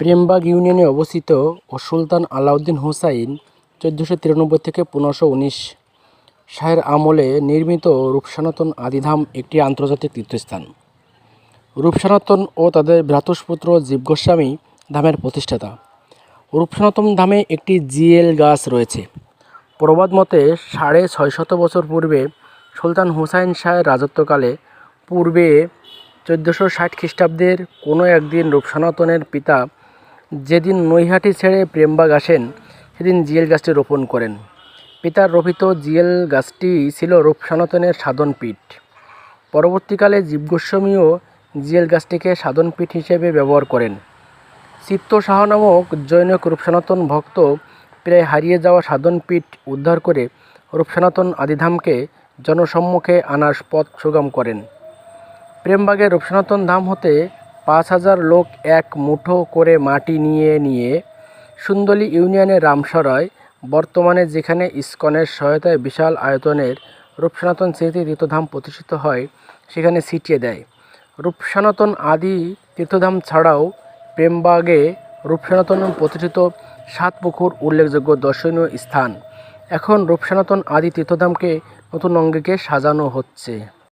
প্রেমবাগ ইউনিয়নে অবস্থিত ও সুলতান আলাউদ্দিন হুসাইন চোদ্দোশো তিরানব্বই থেকে পনেরোশো উনিশ শাহের আমলে নির্মিত রূপসনাতন আদিধাম একটি আন্তর্জাতিক তীর্থস্থান। রূপসনাতন ও তাদের ভ্রাতুষ্পুত্র জীব গোস্বামী ধামের প্রতিষ্ঠাতা। রূপসনাতন ধামে একটি জিএল গাছ রয়েছে। প্রবাদ মতে সাড়ে ছয়শত বছর পূর্বে সুলতান হুসাইন শাহের রাজত্বকালে পূর্বে চোদ্দোশো ষাট খ্রিস্টাব্দের কোনো একদিন রূপসনাতনের পিতা যেদিন নৈহাটি ছেড়ে প্রেমবাগ আসেন, সেদিন জিএল গাছটি রোপণ করেন। পিতার রোপিত জিএল গাছটি ছিল রূপসনাতনের সাধনপীঠ। পরবর্তীকালে জীব গোস্বামীও জিএল গাছটিকে সাধনপীঠ হিসেবে ব্যবহার করেন। চিত্ত শাহ নামক জৈনক রূপসনাতন ভক্ত প্রায় হারিয়ে যাওয়া সাধনপীঠ উদ্ধার করে রূপসনাতন আদিধামকে জনসম্মুখে আনার পথ সুগম করেন। প্রেমবাগের রূপসনাতন ধাম হতে পাঁচ হাজার লোক এক মুঠো করে মাটি নিয়ে নিয়ে সুন্দলী ইউনিয়নের রামসরায়, বর্তমানে যেখানে ইসকনের সহায়তায় বিশাল আয়তনের রূপসনাতন স্মৃতি তীর্থধাম প্রতিষ্ঠিত হয়, সেখানে ছিটিয়ে দেয়। রূপসনাতন আদি তীর্থধাম ছাড়াও প্রেমবাগে রূপসনাতন প্রতিষ্ঠিত সাত পুকুর উল্লেখযোগ্য দর্শনীয় স্থান। এখন রূপসনাতন আদি তীর্থধামকে নতুন অঙ্গিকে সাজানো হচ্ছে।